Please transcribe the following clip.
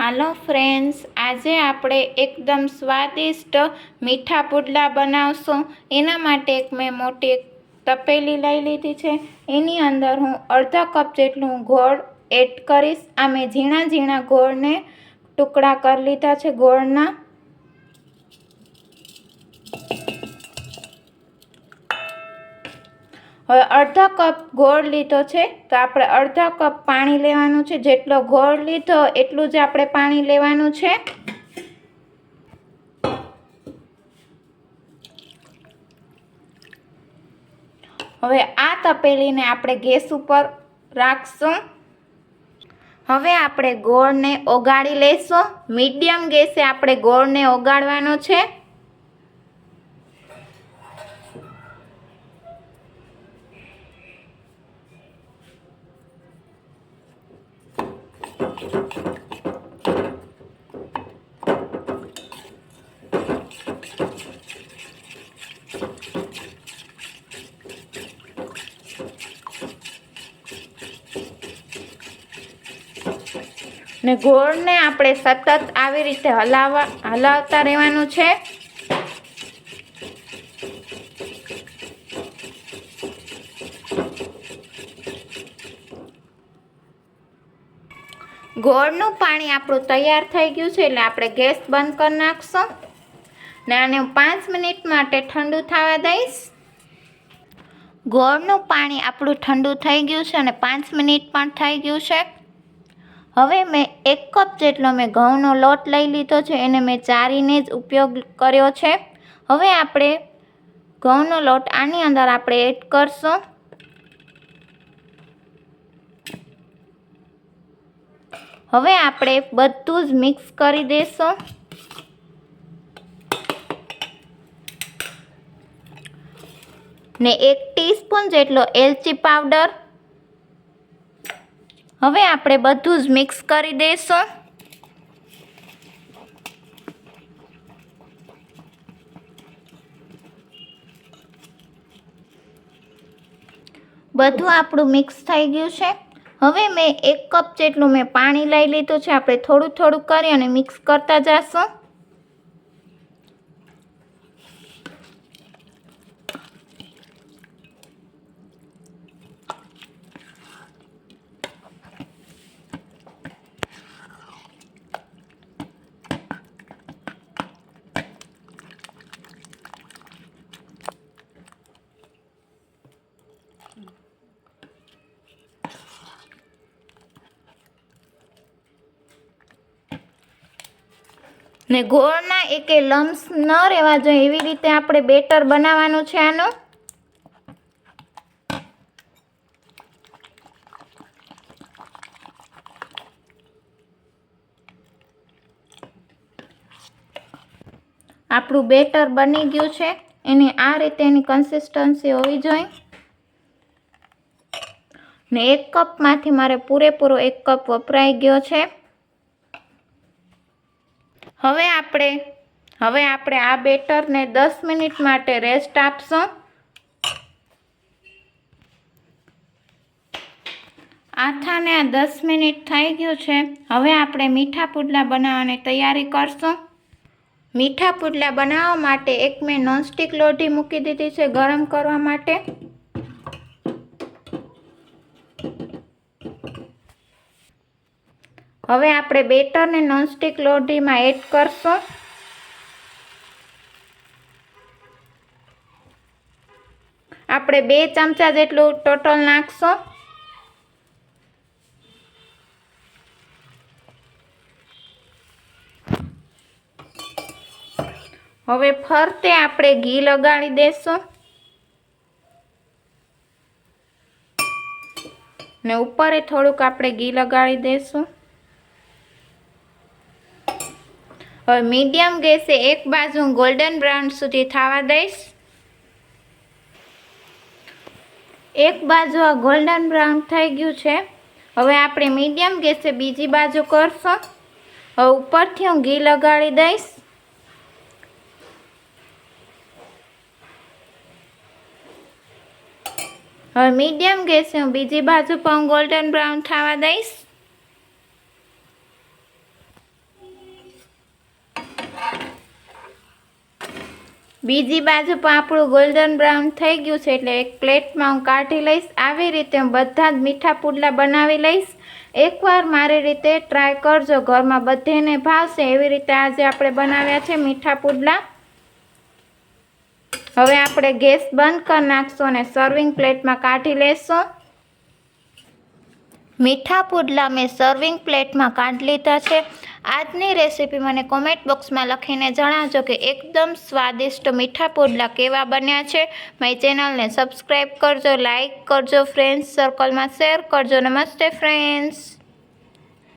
હાલો friends, આજે આપણે એકદમ સ્વાદિષ્ટ મીઠા પુડલા બનાવશું. એના માટે એક મેં મોટી એક તપેલી લઈ લીધી છે. એની અંદર હું અડધા કપ જેટલું ગોળ એડ કરીશ. આ મેં ઝીણા ઝીણા ગોળને ટુકડા કરી લીધા છે ગોળના. હવે અડધા કપ ગોળ લીધો છે તો આપણે અડધા કપ પાણી લેવાનું છે. જેટલો ગોળ લીધો એટલું જ આપણે પાણી લેવાનું છે. હવે આ તપેલીને આપણે ગેસ ઉપર રાખશું. હવે આપણે ગોળને ઓગાળી લઈશું. મીડિયમ ગેસે આપણે ગોળને ઓગાળવાનો છે. ને ગોળને આપણે સતત આવી રીતે હલાવવા હલાવતા રહેવાનું છે. ગોળનું પાણી આપણું તૈયાર થઈ ગયું છે એટલે આપણે ગેસ બંધ કરી નાખશું. ને આને હું પાંચ મિનિટ માટે ઠંડુ થવા દઈશ. ગોળનું પાણી આપણું ઠંડુ થઈ ગયું છે અને પાંચ મિનિટ પણ થઈ ગયું છે. હવે મેં એક કપ જેટલો મેં ઘઉંનો લોટ લઈ લીધો છે, એને મેં ચારીને જ ઉપયોગ કર્યો છે. હવે આપણે ઘઉંનો લોટ આની અંદર આપણે એડ કરશું. હવે આપણે બધું જ મિક્સ કરી દઈશું ને એક ટીસ્પૂન જેટલો એલચી પાવડર. હવે આપણે બધું જ મિક્સ કરી દઈશું બધું આપણું મિક્સ થઈ ગયું છે. હવે મેં એક કપ જેટલું મેં પાણી લઈ લીધું છે. આપણે થોડું થોડું કરી અને મિક્સ કરતા જઈશું ને ગોળના એકે લમ્સ ન રહેવા જોઈએ. એવી રીતે આપણે બેટર બનાવવાનું છે આનું. આપણું બેટર બની ગયું છે. એની આ રીતે એની કન્સિસ્ટન્સી હોવી જોઈએ. ને એક કપમાંથી મારે પૂરેપૂરો એક કપ વપરાઈ ગયો છે. હવે આપણે હવે આપણે આ બેટરને દસ મિનિટ માટે રેસ્ટ આપશું. આથાને આ દસ મિનિટ થઈ ગયું છે. હવે આપણે મીઠા પુડલા બનાવવાની તૈયારી કરશું. મીઠા પુડલા બનાવવા માટે એક મેં નોનસ્ટિક લોઢી મૂકી દીધી છે ગરમ કરવા માટે. હવે આપણે બેટરને નોનસ્ટિક લોઢીમાં એડ કરશું. આપણે બે ચમચા જેટલું ટોટલ નાખશું. હવે ફરતે આપણે ઘી લગાડી દેશું. ને ઉપર થોડુંક આપણે ઘી લગાડી દઈશું હવે મીડિયમ ગેસે એક બાજુ ગોલ્ડન બ્રાઉન સુધી થવા દઈશ. એક બાજુ આ ગોલ્ડન બ્રાઉન થઈ ગયું છે. હવે આપણે મીડિયમ ગેસે બીજી બાજુ કરશું. હવે ઉપરથી હું ઘી લગાડી દઈશ. હવે મીડિયમ ગેસે હું બીજી બાજુ પણ ગોલ્ડન બ્રાઉન થવા દઈશ. બીજી બાજુ પણ આપણું ગોલ્ડન બ્રાઉન થઈ ગયું છે એટલે એક પ્લેટમાં હું કાઢી લઈશ. આવી રીતે હું બધા જ મીઠા પુડલા બનાવી લઈશ. એકવાર મારી રીતે ટ્રાય કરજો. ઘરમાં બધેને ભાવશે. એવી રીતે આજે આપણે બનાવ્યા છે મીઠા પુડલા. હવે આપણે ગેસ બંધ કરી નાખશું અને સર્વિંગ પ્લેટમાં કાઢી લેશું. મીઠા પુડલા મેં સર્વિંગ પ્લેટમાં કાઢ લીધા છે. આજની રેસીપી મને કોમેન્ટ બોક્સમાં લખીને જણાવજો કે એકદમ સ્વાદિષ્ટ મીઠા પુડલા કેવા બન્યા છે. મારી ચેનલને સબસ્ક્રાઈબ કરજો લાઇક કરજો ફ્રેન્ડ્સ સર્કલમાં શેર કરજો. નમસ્તે ફ્રેન્ડ્સ